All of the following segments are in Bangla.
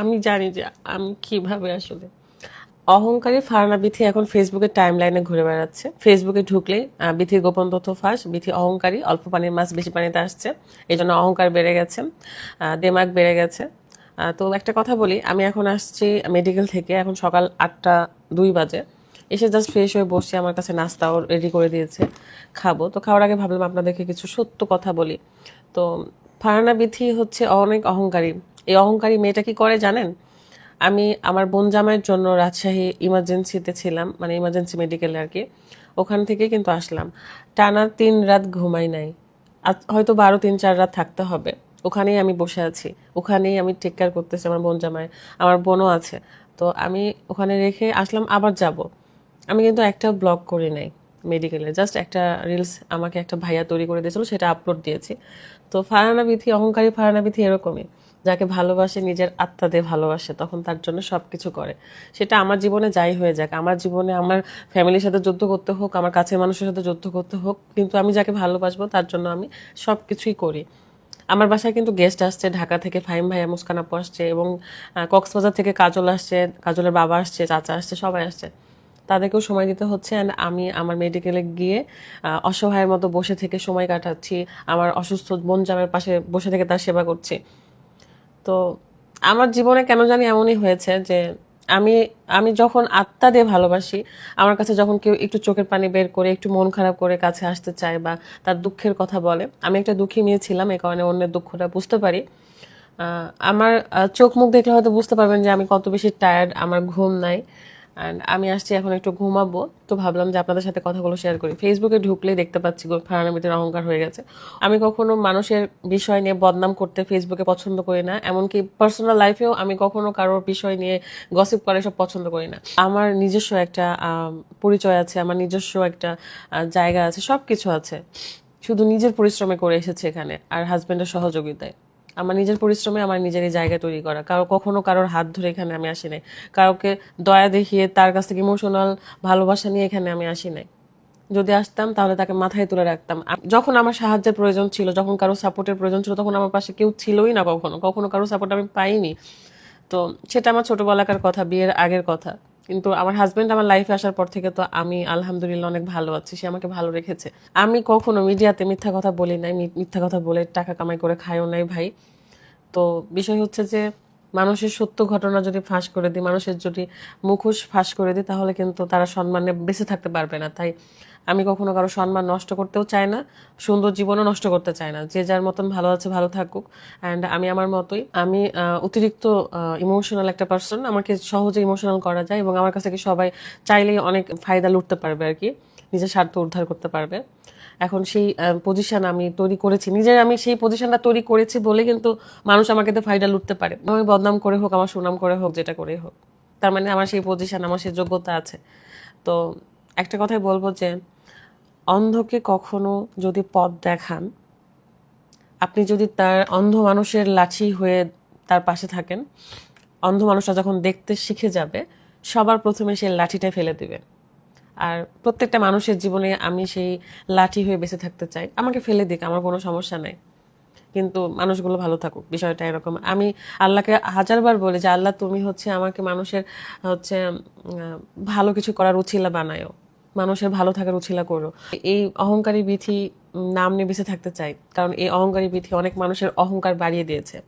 আমি জানি যে আমি কীভাবে আসলে। অহংকারী ফারনা বিথি এখন ফেসবুকের টাইম লাইনে ঘুরে বেড়াচ্ছে। ফেসবুকে ঢুকলে বিথির গোপন তথ্য ফাঁস, বিথি অহংকারী, অল্প পানির মাছ বেশি পানিতে আসছে। এই জন্য অহংকার বেড়ে গেছে দেমাগ বেড়ে গেছে। তো একটা কথা বলি, আমি এখন আসছি মেডিকেল থেকে, এখন সকাল আটটা দুই বাজে। এসে জাস্ট ফ্রেশ হয়ে বসছি, আমার কাছে নাস্তাও রেডি করে দিয়েছে, খাব। তো খাওয়ার আগে ভাবলাম আপনাদেরকে কিছু সত্য কথা বলি। তো ফারহানা বিথি হচ্ছে অনেক অহংকারী। এই অহংকারী মেয়েটা কি করে জানেন? আমি আমার বোন জামাইয়ের জন্য রাজশাহী ইমার্জেন্সিতে ছিলাম মানে ইমার্জেন্সি মেডিকেলে আর কি। ওখান থেকে কিন্তু আসলাম। টানা তিন রাত ঘুমাই নাই। হয়তো বারো তিন চার রাত থাকতে হবে। ওখানেই আমি বসে আছি। ওখানেই আমি টেক কেয়ার করতেছি আমার বোন জামাই আমার বোনও আছে। তো আমি ওখানে রেখে আসলাম, আবার যাব। আমি কিন্তু একটা ব্লগ করি নাই মেডিকেলে জাস্ট একটা রিলস আমাকে একটা ভাইয়া তৈরি করে দিয়েছিল, সেটা আপলোড দিয়েছি। তো ফারহানা বিথি, অহংকারী ফারহানা বিথি এরকমই। যাকে ভালোবাসে, নিজের আত্মা দিয়ে ভালোবাসে, তখন তার জন্য সব কিছু করে। সেটা আমার জীবনে যাই হয়ে যাক। আমার জীবনে আমার ফ্যামিলির সাথে যুদ্ধ করতে হোক, আমার কাছের মানুষের সাথে যুদ্ধ করতে হোক, কিন্তু আমি যাকে ভালোবাসবো, তার জন্য আমি সব কিছুই করি। আমার বাসায় কিন্তু গেস্ট আসছে, ঢাকা থেকে ফাহিম ভাইয়া, মুস্কান আপু আসছে এবং কক্সবাজার থেকে কাজল আসছে, কাজলের বাবা আসছে, চাচা আসছে, সবাই আসছে। তাদেরকেও সময় দিতে হচ্ছে অ্যান্ড আমি আমার মেডিকেলে গিয়ে অসহায়ের মতো বসে থেকে সময় কাটাচ্ছি। আমার অসুস্থ বোন জামের পাশে বসে থেকে তার সেবা করছি। তো আমার জীবনে কেন জানি এমনই হয়েছে যে আমি আমি যখন আত্মা দিয়ে ভালোবাসি, আমার কাছে যখন কেউ একটু চোখের পানি বের করে, একটু মন খারাপ করে কাছে আসতে চায় বা তার দুঃখের কথা বলে, আমি একটা দুঃখী মেয়ে ছিলাম, এ কারণে অন্যের দুঃখটা বুঝতে পারি। আমার চোখ মুখ দেখলে হয়তো বুঝতে পারবেন যে আমি কত বেশি টায়ার্ড আমার ঘুম নাই। অ্যান্ড আমি আসছি এখন একটু ঘুমাবো। তো ভাবলাম যে আপনাদের সাথে কথাগুলো শেয়ার করি। ফেসবুকে ঢুকলেই দেখতে পাচ্ছি ফারানামিতের অহংকার হয়ে গেছে। আমি কখনো মানুষের বিষয় নিয়ে বদনাম করতে ফেসবুকে পছন্দ করি না। এমনকি পার্সোনাল লাইফেও আমি কখনো কারোর বিষয় নিয়ে গসিপ করে সব পছন্দ করি না। আমার নিজস্ব একটা পরিচয় আছে, আমার নিজস্ব একটা জায়গা আছে সব কিছু আছে। শুধু নিজের পরিশ্রমে করে এসেছে এখানে, আর হাজবেন্ডের সহযোগিতায়। আমার নিজের পরিশ্রমে আমার নিজের জায়গা তৈরি করা। কারও কখনো কারোর হাত ধরে এখানে আমি আসি নাই। কাউকে দয়া দেখিয়ে তার কাছ থেকে ইমোশনাল ভালোবাসা নিয়ে এখানে আমি আসি নাই। যদি আসতাম তাহলে তাকে মাথায় তুলে রাখতাম। যখন আমার সাহায্যের প্রয়োজন ছিল, যখন কারও সাপোর্টের প্রয়োজন ছিল, তখন আমার পাশে কেউ ছিলই না কখনো। কখনো কারও সাপোর্ট আমি পাইনি। তো সেটা আমার ছোটবেলাকার কথা, বিয়ের আগের কথা। কিন্তু আমার হাজবেন্ড আমার লাইফে আসার পর থেকে তো আমি আলহামদুলিল্লাহ অনেক ভালো আছি, সে আমাকে ভালো রেখেছে। আমি কখনো মিডিয়াতে মিথ্যা কথা বলি নাই মিথ্যা কথা বলে টাকা কামাই করে খাইও নাই ভাই। তো বিষয় হচ্ছে যে মানুষের সত্য ঘটনা যদি ফাঁস করে দিই, মানুষের যদি মুখোশ ফাঁস করে দিই, তাহলে কিন্তু তারা সম্মানে বেঁচে থাকতে পারবে না। তাই আমি কখনো কারও সম্মান নষ্ট করতেও চাই না, সুন্দর জীবনও নষ্ট করতে চাই না। যে যার মতন ভালো আছে, ভালো থাকুক। অ্যান্ড আমি আমার মতোই, আমি অতিরিক্ত ইমোশনাল একটা পার্সন আমাকে সহজে ইমোশনাল করা যায় এবং আমার কাছে কি সবাই চাইলেই অনেক ফায়দা লুটতে পারবে আর কি। নিজের স্বার্থ উদ্ধার করতে পারবে। এখন সেই পজিশন আমি তৈরি করেছি। নিজের আমি সেই পজিশনটা তৈরি করেছি বলে কিন্তু মানুষ আমাকে তো ফায়দা লুটতে পারে। আমি বদনাম করে হোক, আমার সুনাম করে হোক, যেটা করে হোক। তার মানে আমার সেই পজিশন আমার সেই যোগ্যতা আছে। তো একটা কথাই বলব যে, অন্ধকে কখনো যদি পথ দেখান, আপনি যদি তার অন্ধ মানুষের লাঠি হয়ে তার পাশে থাকেন, অন্ধ মানুষটা যখন দেখতে শিখে যাবে, সবার প্রথমে সেই লাঠিটা ফেলে দিবে। আর প্রত্যেকটা মানুষের জীবনে আমি সেই লাঠি হয়ে বেঁচে থাকতে চাই। আমাকে ফেলে দিক আমার কোনো সমস্যা নাই। কিন্তু মানুষগুলো ভালো থাকুক বিষয়টা এরকম। আমি আল্লাহকে হাজারবার বলি যে আল্লাহ তুমি হচ্ছে আমাকে মানুষের হচ্ছে ভালো কিছু করার উছিলা বানায়ও মানুষের ভালো থাকার উছিলা করো। এই অহংকারী উম, নাম নিয়ে বেঁচে থাকতে চাই কারণ এই অহংকারী বিথি অনেক মানুষের অহংকার বাড়িয়ে দিয়েছে।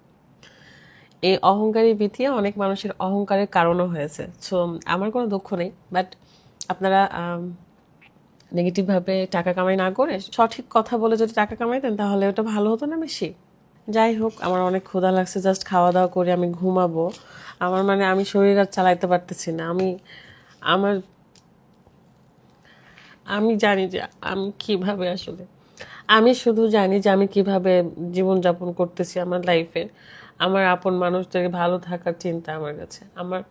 এই অহংকারী বিথি অনেক মানুষের অহংকারের কারণও হয়েছে। সো আমার কোনো দুঃখ নেই বাট আপনারা নেগেটিভ ভাবে টাকা কামাই না করে সঠিক কথা বলে যদি টাকা কামাইতেন তাহলে ওটা ভালো হতো না বেশি? যাই হোক, আমার অনেক ক্ষুধা লাগছে জাস্ট খাওয়া দাওয়া করে আমি ঘুমাবো। আমার মানে আমি শরীর আর চালাইতে পারতেছি না। আমি, আমার, আমি জানি যে আমি কীভাবে আসলে, আমি শুধু জানি যে আমি কীভাবে জীবনযাপন করতেছি আমার লাইফে আমার আপন মানুষদের ভালো থাকার চিন্তা আমার কাছে। আমার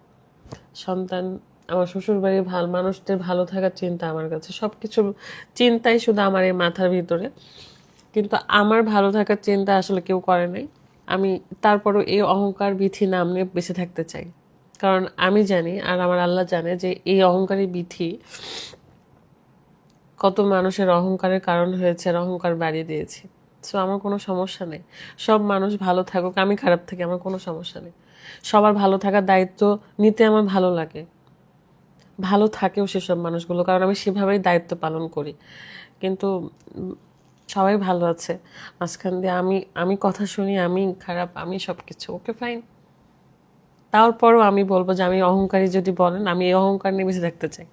সন্তান আমার শ্বশুর বাড়ির ভালো, মানুষদের ভালো থাকার চিন্তা আমার কাছে। সবকিছু চিন্তাই শুধু আমার এই মাথার ভিতরে। কিন্তু আমার ভালো থাকার চিন্তা আসলে কেউ করে নাই। আমি তারপরও এই অহংকার বিথি নাম নিয়ে বেঁচে থাকতে চাই। কারণ আমি জানি আর আমার আল্লাহ জানে যে এই অহংকারী বিথি কত মানুষের অহংকারের কারণ হয়েছে আর অহংকার বাড়িয়ে দিয়েছি। সো আমার কোনো সমস্যা নেই। সব মানুষ ভালো থাকুক, আমি খারাপ থাকি, আমার কোনো সমস্যা নেই। সবার ভালো থাকার দায়িত্ব নিতে আমার ভালো লাগে। ভালো থাকেও সেসব মানুষগুলো, কারণ আমি সেভাবেই দায়িত্ব পালন করি। কিন্তু সবাই ভালো আছে। মাঝখান দিয়ে আমি আমি কথা শুনি, আমি খারাপ, আমি সব কিছু ওকে ফাইন তারপরও আমি বলব যে, আমি অহংকারী যদি বলেন, আমি এই অহংকার নিয়ে বেঁচে দেখতে চাই।